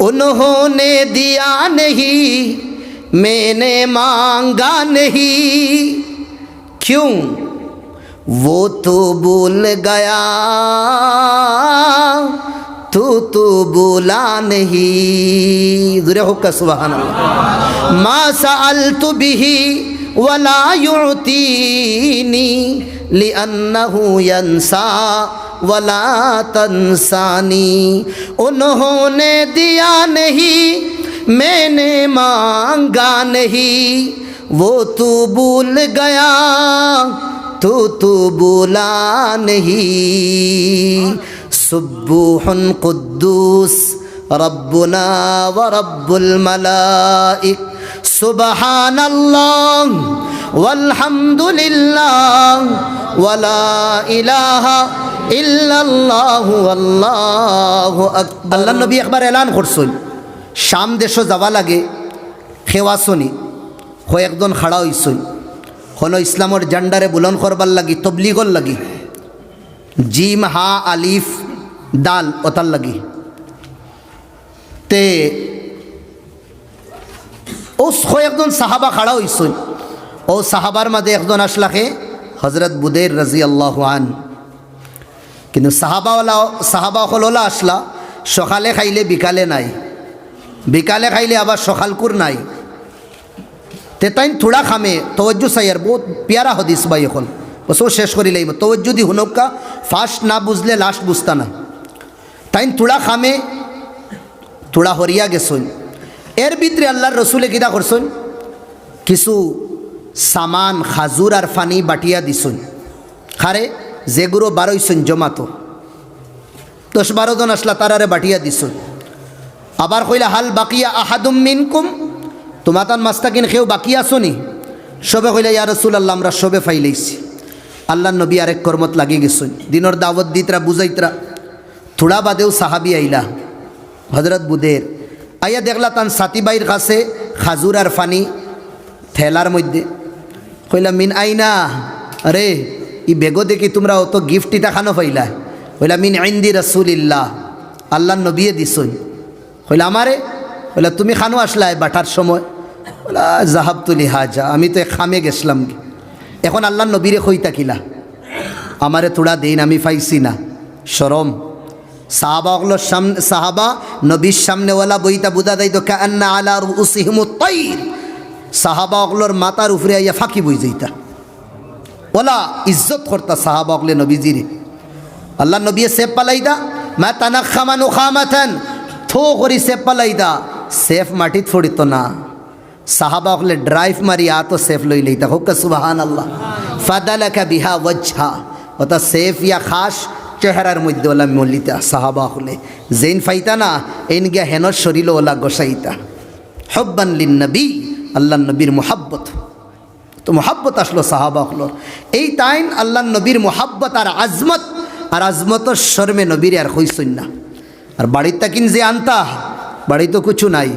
انہوں نے دیا نہیں، میں نے مانگا نہیں۔ کیوں؟ وہ تو بول گیا۔ تو تو بولا نہیں۔ ذرا ہو کا سبحان اللہ۔ ما سألت بھی ولا یعطینی لئنہو ينسى۔ ولا تنسانی۔ انہوں نے دیا نہیں، میں نے مانگا نہیں۔ وہ تو بھول گیا، تو تو بولا نہیں۔ سبوح قدوس، ربنا ورب الملائک۔ سبحان اللہ ওয়ালহামদুলিল্লাহ, ওয়ালা ইলাহা ইল্লাল্লাহু আল্লাহু আকবার। আল্লাহ নবী একবার এলান করছেন। শাম দেশও যাওয়া লাগে খেওয়াসনি হয় একদম খাড়া হইছই হল ইসলামর জান্ডারে বুলন করবার লাগি, তবলিগর লাগি। জিম, হা, আলিফ ডাল ওতার লাগি। তে ও একজন সাহাবা খাড়া হইছই ও সাহাবার মাঝে একজন আসলাকে হজরত বুদের রাজি আল্লাহ আন। কিন্তু সাহাবাওয়ালা, সাহাবা হলোলা আসলা, সকালে খাইলে বিকালে নাই। বিকালে খাইলে আবার সকালকুর নাই। তে তাইন থোড়া খামে তওজ্জু সাইয়ার বহুত পিয়ারা হদিস বাই এখন। বসো শেষ করি তওজ্জু দি হুনকা ফার্স্ট না বুঝলে লাস্ট বুঝতা না। তাইন থোড়া খামে, থোড়া হরিয়া গেছন এর ভিতরে আল্লাহর রসুলে কিরা করছেন কিছু সামান, খাজুর আর ফানি বাটিয়া দিছুন। খারে যেগুলো বারোইছুন জমাতো। দশ বারো জন আসলা তারারে বাটিয়া দিছুন। আবার কইলা, হাল বাকিয়া আহাদুম মিনকুম? তোমাতান মাস্তাকিন খেউ বাকি আসনি। সবে কইলা, ইয়া রসুল আল্লাহ আমরা সবে ফাইলেইছি। আল্লাহ নবী আরেক কর্মত লাগি গেছুন দিনর দাওয়াত দিতরা, বুঝাইতরা। থোড়া বাদেও সাহাবি আইলা। হজরত বুদের। আইয়া দেখলা তান সাতিবাইর কাছে খাজুর আর ফানি ঠেলার মধ্যে কইলা মিন আইনা? আরে, ই বেগো দেখি তোমরা অত গিফট ইটা খানো পাইলা। কইলা মিন আইন্দি রসুলিল্লাহ আল্লাহ নবিয়ে দিছই কইলা, আমারে? কইলা, তুমি খানো আসলাই বাটার সময়? বলা জাহাব তুলি হাজা আমি তো খামে গেছিলাম এখন আল্লাহ নবীরে কই তাকিলা? আমারে তোড়া দিন, আমি পাইছি না। সরম সাহাবা সামনে সাহাবা, নবীর সামনে ওলা বইতা বুদা দেয় তো কান্না আলা উসিহিমু তৈর সাহাবা ওগুলোর মাতার উপরে আইয়া ফাঁকি বই যাইতা। ওলা ইজ্জত করতা সাহাবা ওগলে নবীজিরে। আল্লাহ নবী সেফ পালাইদা? মা তানা খামানু খামাথান থো করি সেফ পালাইদা। সেফ মাটিত ফড়িত না। সাহাবা ওগলে ড্রাইভ মারি আতো সেফ লই লইতা। হোক সুবাহান আল্লাহ ফাদালাকা বিহা ওয়াজহা। ওটা সেফ ইয়া খাস চেহারার মধ্যে ওলা মল্লিতা সাহাবা হলে জেন ফাইতা না এন গিয়া হেনর শরীর ওলা গোসাইতা। হব্বান লিন নবী। আল্লাহ নবীর মোহাব্বত। তো মোহাব্বত আসলো সাহাবা হলো। এই তাইন আল্লাহ নবীর মোহাব্বত আর আজমত, আর আজমতর শর্মে নবীর আর হইসই না। আর বাড়ির তাকিন যে আনতা বাড়ি তো কিছু নাই।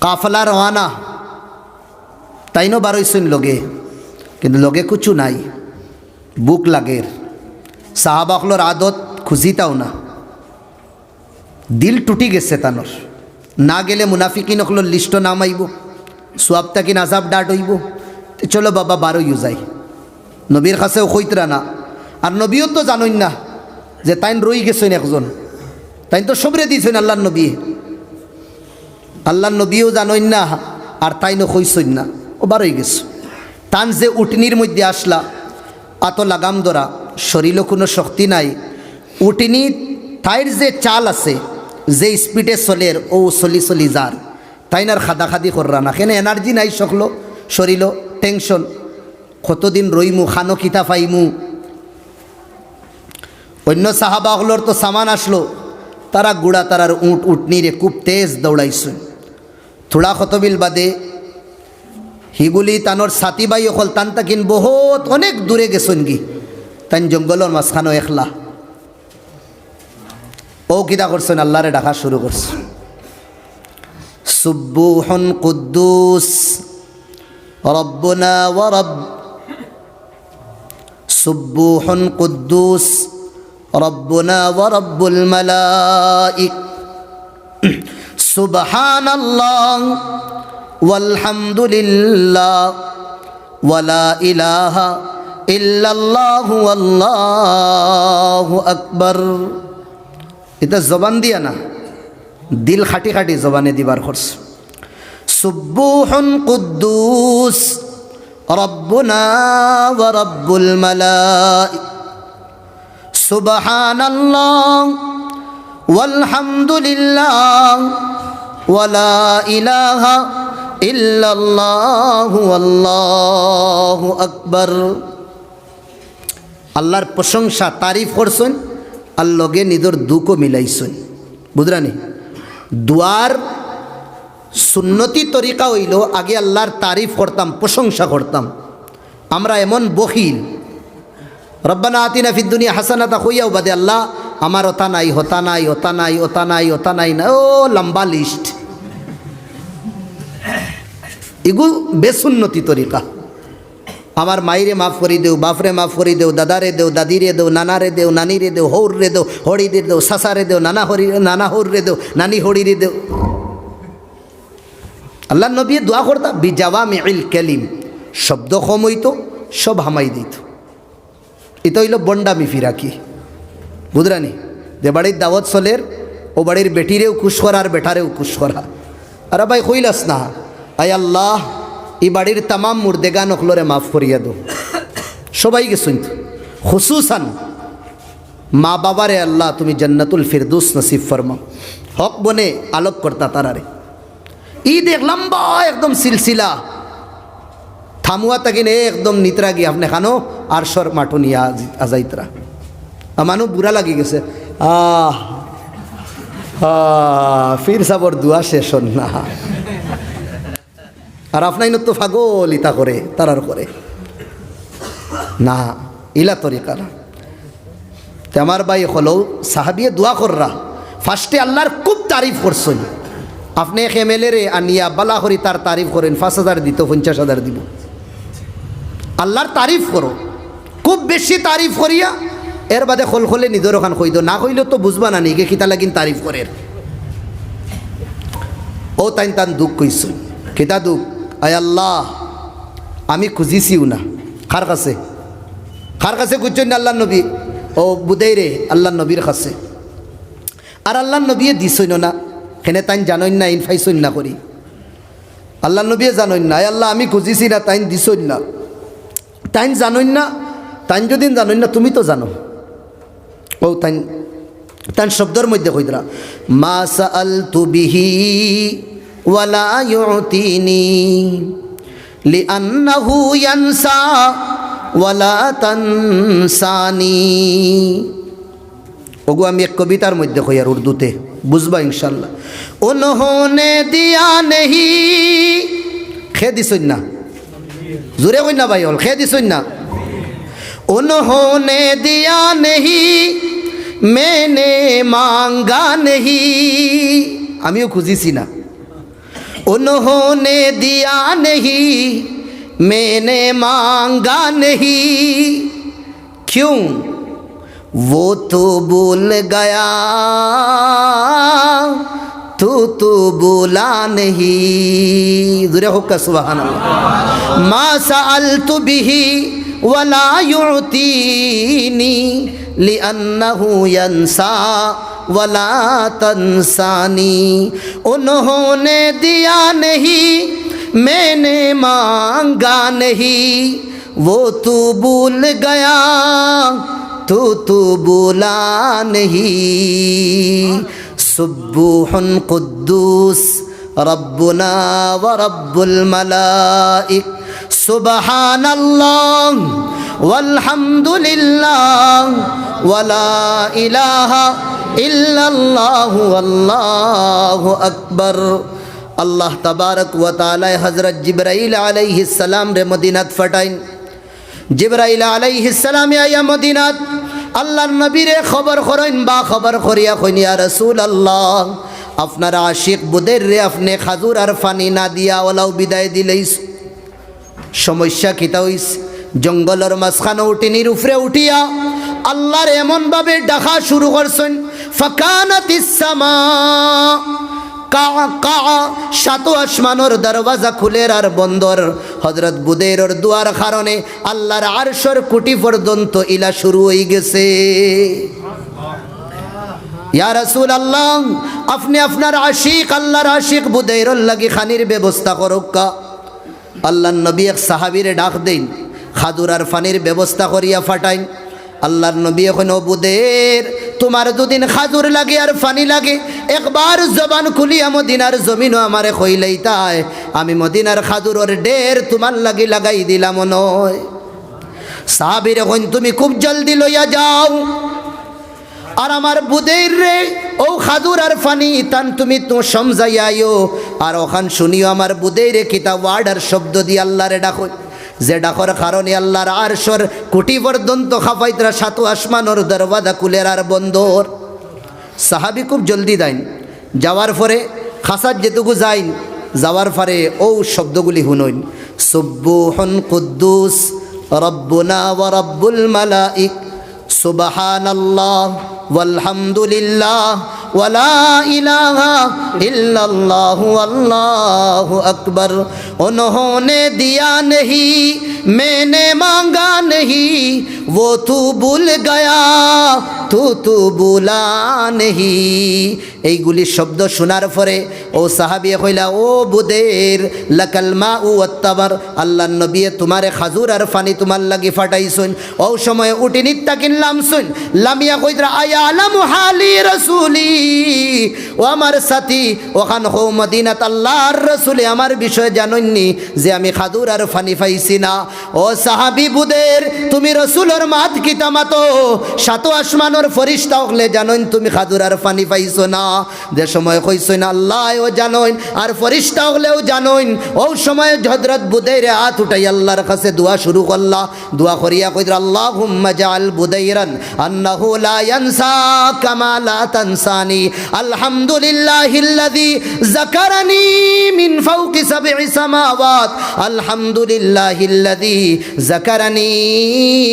কাফলা রওয়ানা, তাইনও বারোইসইন লগে কিন্তু লগে কিছু নাই। বুক লাগের। সাহাবাকলোর আদত খুঁজিতাও না। দিল টুটি গেছে তানোর। না গেলে মুনাফিকিন অকলোর লিস্ট নামাইব। সোয়াব তাকিন আজাব ডাট হইব? চলো বাবা, বারো ইউ যাই। নবীর কাছেও কইতরা না আর নবীও তো জানই না যে তাইন রই গেছেন একজন। তাইন তো সবরে দিয়েছেন আল্লাহ নবী। আল্লাহ নবীও জানই না আর তাইনও কইসই না। ও বারোই গেছে। তান যে উটনির মধ্যে আসলা, আত লাগাম ধরা, শরীরও কোনো শক্তি নাই। উটনি তাইর যে চাল আছে, যে স্পিডে চলের ও চলি চলি যার। তাইনার খাদা খাদি কররা না। কেন এনার্জি নাই সকলো শরীর টেনশন। কতদিন রইমু, খানো কিতা পাইমু। অন্য সাহাবাগুলোর তো সামান আসলো, তারা গুড়া তারার উঁট উটনিরে খুব তেজ দৌড়াইছে। থোড়া কতবিল বাদে হিগুলি তানোর সাথীবাই অকল তান তাকিন বহুত অনেক দূরে গেছেন কি তান জঙ্গলের মাঝখানো একলা। ও কিতা করছেন? আল্লাহরে ডাকা শুরু করছে। সুব্বুহন কুদ্দুস। রব্বনা ওয়ারব সুব্বুহন কুদ্দুস। রব্বনা ওয়ারব্বুল মালাইক। সুবহান আল্লাহ ওয়ালহামদুলিল্লাহ ওয়ালা ইলাহা ইল্লাল্লাহ আল্লাহু আকবার। এটা জবান দিয়া না। দিল খাটি খাটি জবানে দিবার খরচ। সুব্বুহুন কুদ্দুস, রব্বুনা ওয়া রব্বুল মালাইক। সুবহানাল্লাহ, ওয়ালহামদুলিল্লাহ ওয়ালা ইলাহা ইল্লাল্লাহু আল্লাহু আকবার। আল্লাহর প্রশংসা, তারিফ করছেন, আর লগে নিজের দুঃখও মিলাইছেন। বুঝরানি দুয়ার সুন্নতি তরিকা হইল, আগে আল্লাহর তারিফ করতাম, প্রশংসা করতাম। আমরা এমন বহিল রব্বানা আতিনা ফিদ দুনিয়া হাসানাতা হইয়াও বাদে আল্লাহ আমার ওতা নাই হতা নাই ওতা নাই ওতা নাই ওতা নাই, না, ও লম্বা লিস্ট এগু বেসুন্নতি তরিকা। আমার মাইরে মাফ করি দেও, বাপরে মাফ করি দেও, দাদারে দেও, দাদিরে দেও, নানারে দেও, নানিরে দেও হৌর রে দেও হরিরে দেও, সাসারে দেও, নানা হরি, নানা হৌর রে দেও, নানি হরিরে দেও। আল্লাহ নবী দোয়া করতা বিজাওয়া মেইল কেলিম শব্দ কম হইতো, সব হামাই দিত। এটা হইল বন্ডামি ফিরাকি। বুধরানি যে বাড়ির দাওয়াত চলের, ও বাড়ির বেটিরেও খুশ করা আর বেটারেও খুশ করা আরে ভাই কইলাস না, আয় আল্লাহ এই বাড়ির তামাম মুর্দেগা নকলরে মাফ করিয়া দো সবাইকে শুনত। খুসুসান, মা বাবারে আল্লাহ তুমি জান্নাতুল ফিরদুস নসিব ফরমা হক বনে আলোক করতা তারারে। ই দেখ লম্বা, একদম সিলসিলা। থামুয়া তাকিন একদম নিতরা গিয়ে আপনি খানো, আর সর মাঠো নিয়ে আজাইতরা। আমানও বুড়া লাগি গেছে। আহ ফির সাবর দুয়া শেষ না। আর আপনাই তো ফাগল, ইতা করে, তারার করে। না, ইলা তরিকা না। তে আমার ভাই হলো সাহাবিয়ে দোয়া কররা। ফার্স্টে আল্লাহর খুব তারিফ করছেন। আপনি এক এম এল রে আনিয়া বালা করি তার তারিফ করেন, পাঁচ হাজার দিত, পঞ্চাশ হাজার দিব। আল্লাহর তারিফ করো। খুব বেশি তারিফ করিয়া, এর বাদে খোল খোলে নিজের ওখান কইদ, না কইলে তো বুঝবা না নিগে খিতা লাগিন তারিফ করে ও তাইন তান দুঃখ কইস খিতা দুঃখ? আয় আল্লাহ, আমি খুঁজিছিও না কার কাছে? কার কাছে খুঁজছেন আল্লাহ নবী? ও বুদেই রে আল্লাহ নবীর কাছে। আর আল্লাহ নবী দিছইন না। হেনে তাইন জানইন না ইন ইনফাইছইন না করি। আল্লাহ নবী জানইন না। আল্লাহ, আমি খুঁজিছি না, তাইন দিছইন না। তাইন জানইন না, তাইন যদি জানইন না, তুমি তো জানো। ও তাইন তান শব্দর মধ্যে কইদরা, মা সাআল তু বিহি ওয়ালা ইউতিনি লিআন্নাহু ইয়ানসা ওয়ালা তানসানি। ওগো, আমি এক কবিতার মধ্যে কই আর উর্দুতে, বুঝবা ইনশাল্লাহ উনহোনে দিয়া নেহি, খে দিছই না? জোরে কই না ভাই হল খে দিছই না? উনহোনে দিয়া নেহি, মেনে মাঙ্গা নেহি। আমিও খুঁজিছি না। انہوں نے دیا نہیں، میں نے مانگا نہیں۔ کیوں؟ وہ تو بول گیا۔ تو تو بولا نہیں۔ ذرا ہو کا سبحان اللہ۔ ما سألت بھی ولا یعطینی لئنہو ينسى۔ वला तंसानी उन्होंने दिया नहीं मैंने मांगा नहीं वो तू भूल गया तू तू बोला नहीं सुबूह कुद्दूस रब्बुना व रब्बुल मलाइक सुबहान अल्लाह वल्हम्दुलिल्लाह ইল্লাল্লাহু আল্লাহু আকবর। আল্লাহ তাবারক ওয়া তাআলা হযরত জিবরাইল আলাইহিস সালাম রে মদিনাত ফাটাইন। জিবরাইল আলাইহিস সালাম আয়া মদিনাত, আল্লাহর নবীরে খবর করেন বা খবর করিয়া কইন, ইয়া রাসূলুল্লাহ, আপনার আশিক বুদের রে আপনি খাজুর আর ফানি না দিয়া ওলাও বিদায় দিলেইস সমস্যা কিতা হইস? জঙ্গলর মাঝখানে উঠিনির উপরে উঠিয়া আল্লাহর এমনভাবে ডাকা শুরু করছেন ফাকানাত ইসামা কা কা, সাত আসমানোর দরওয়াজা খুলের আর বন্দর। হজরত বুদেরর দুয়ার কারণে আল্লাহর আরশর কুটি পর্যন্ত ইলা শুরু হয়ে গেছে। ইয়া রাসূল আল্লাহ আপনি আপনার আশিক, আল্লাহর আশিক বুদেরর লাগি খানির ব্যবস্থা করুকা আল্লাহ নবী এক সাহাবিরে ডাক দেন খাদুর আর ফানির ব্যবস্থা করিয়া ফাটাইন। আল্লাহর নবী এখন বুদের তোমার দুদিন খাজুর লাগে আর ফানি লাগে। একবার জবান খুলিয়া মদিনার জমিনও আমারে কইলেই তাই। আমি মদিনার খাজুরের ডের তোমার লাগি লাগাই দিলাম নয়। সাহাবির এখন তুমি খুব জলদি লইয়া যাও। আর আমার বুদের রে, ও খাদুর আর ফানি, তান তুমি তো সমজাইয়াইও আর ওখান শুনিও আমার বুদের রে কিতা ওয়ার্ড আর শব্দ দিয়ে আল্লাহরে ডাকো যে ডাকর কারণে আল্লাহর আরশর কুটি পর্যন্ত খাফাইতরা সাতু আসমানোর দরওয়াজা কুলের আর বন্দর। সাহাবি খুব জলদি দেন। যাওয়ার পরে খাসার যেটুকু যাইন, যাওয়ার পরে ও শব্দগুলি শুনইন সুব্বুহন কুদ্দুস, রব্বুনা ওয়া রব্বুল মালাইক। সুবহান ولا الہ الا اللہ اللہ اکبر انہوں نے دیا نہیں میں نے مانگا نہیں۔ वो तू भूल गया तू तू भूला नहीं এইগুলি শব্দ শোনার পরে ও সাহাবিয়ে কইলা ও বুদের লাকাল মা উ অত্তাবার আল্লাহ নবিয়ে তোমারে খাজুর আর ফানি তোমার লাগি ফাটাইছুন ও সময় উঠি নিত্যা কিনলাম শুন লামিয়া কইতরা আয়া আলামু হালি রসুলি ও আমার সাথী ওখান হো মদিনাত আল্লাহর রসুলে আমার বিষয় জাননি যে আমি খাদুর আর ফানি পাইছি না ও সাহাবি বুদের তুমি রসুলর মাত কিতা মাতো? সাতো আসমানোর ফরিস্তা হলে জানইন তুমি খাদুর আর ফানি পাইছো না। যে সময় কইসইন, আল্লাহ, ও জানইন। আর ফরিস্তা হলেও জানইন। ও সময় হজরত বুদের হাত উঠাই আল্লাহর কাছে দোয়া শুরু করলা। দোয়া করিয়া কইর আল্লাহ হুম্মা জাল বুদাইরান আন্নাহু লা ইয়ানসা কামা লা তানসানি। আলহামদুলিল্লাহিল্লাযী যাকারানি মিন ফাওকি সাব'i সামাওয়াত। আলহামদুলিল্লাহিল্লাযী যাকারানি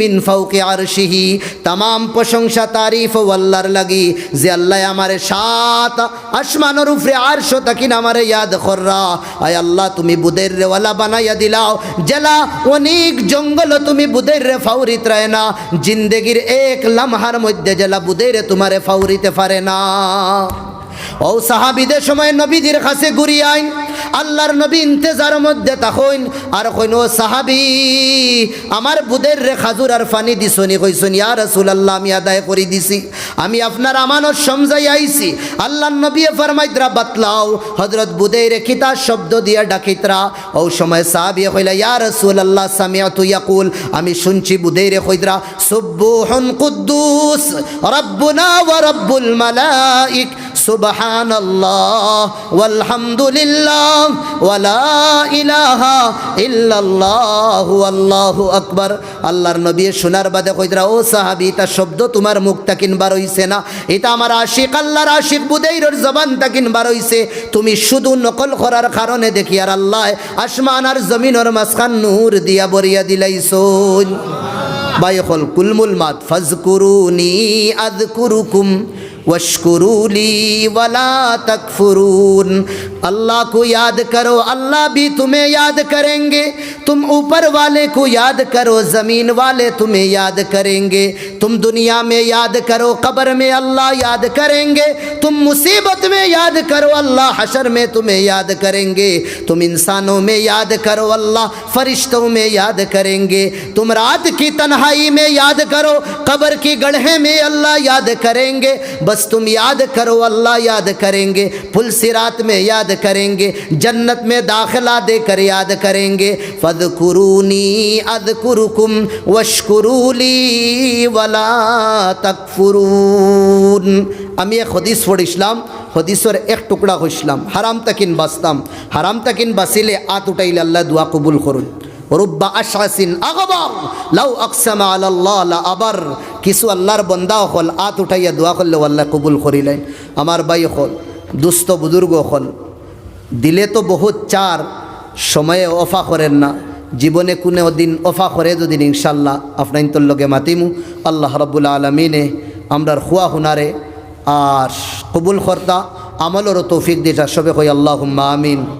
মিন ফাওকি আরশিহি, তামাম প্রশংসা তারিফ ও আল্লাহর লাগি, যে আল্লাহ আমারে সাত আসমানের উপরে আরশ তাকিন আমারে ইয়াদ কররা আয় আল্লাহ, তুমি বুদের রেওয়ালা বানাইয়া দিলাও। জেলা অনেক জঙ্গল তুমি বুদের রে ফাউরিত রায় না। জিন্দেগির এক লামহার মধ্যে জেলা বুদের তোমারে ফাউরিতে পারে না। ও সাহাবিদের সময় নবীদের কাছে ঘুরি আইন, আল্লাহর নবী ইন্তেজার মধ্যে তখন আর কইন, ও সাহাবি, আমার বুদের রে খাজুর আর ফানি দিছনি, কইছনি, ইয়া রাসূলুল্লাহ, আমি আদায় করে দিছি, আমি আপনার আমানত সমজাই আইছি। আল্লাহর নবী ফরমাইতরা বাতলাও, হযরত বুদের কিতা শব্দ দিয়া ডাকিতরা, ও সময় সাহাবি কইলা, ইয়া রাসূলুল্লাহ, সামিআতু ইয়াকুল, আমি শুনছি বুদের কইতরা সুবহুন কুদ্দুস, রব্বুনা ওয়া রব্বুল মালাইক সুবহান আল্লাহ ওয়ালহামদুলিল্লাহ, ওয়ালা ইলাহা ইল্লাল্লাহ আল্লাহু আকবার। আল্লাহর নবী শোনার বাদে কইতরা ও সাহাবি তা শব্দ তোমার মুখ তাকিন বার হইছে না? এটা আমার আশিক, আল্লাহর আশিক বুদাইরের জবান তাকিন বার হইছে। তুমি শুধু নকল করার কারণে দেখি, আর আল্লাহ আসমান আর জমিনের মাঝখান নূর দিয়া বরিয়া দিলাইছুন। বাইখল কুলমুল মাত, ফাজকুরুনি আযকুরুকুম ওয়াশকুরুলি ওয়ালা তাকফুরুন। اللہ کو یاد کرو، اللہ بھی تمہیں یاد کریں گے۔ تم اوپر والے کو یاد کرو، زمین والے تمہیں یاد کریں گے۔ تم دنیا میں یاد کرو، قبر میں اللہ یاد کریں گے۔ تم مصیبت میں یاد کرو، اللہ حشر میں تمہیں یاد کریں گے۔ تم انسانوں میں یاد کرو، اللہ فرشتوں میں یاد کریں گے۔ تم رات کی تنہائی میں یاد کرو، قبر کی گڑھے میں اللہ یاد کریں گے۔ بس تم یاد کرو، اللہ یاد کریں گے۔ پل سرات میں یاد याद करेंगे जन्नत में दाखिला देकर याद करेंगे फदकुरूनी अदकुरुकुम वशकुरूली वला तकफुरून আমি এক হদিস পড়িছিলাম হদিসের এক টুকরা হইছিলাম হারাম তাকিন বাঁচতাম হারাম তাকিন বাঁচিলে আত উঠাইলে আল্লাহ দোয়া কবুল করুন রুব্বা আশাসিন আগবার লাউ আকসামা আলাল্লাহ লা আবার কিছু আল্লাহর বন্দা হল আত উঠাইয়া দোয়া করলে আল্লাহ কবুল করিলেন আমার বাই হল দুস্থ বুজুর্গ হল দিলে তো বহুত চার, সময়ে অফা করেন না। জীবনে কোনো দিন অফা করে দুদিন ইনশাল্লাহ আপনার তোর লগে মাতিমু। আল্লাহ রব্বুল আলমিনে আমরার খুয়া হুনারে আর কবুল কর্তা, আমলেরও তৌফিক যা সবে কই আল্লাহ আমিন।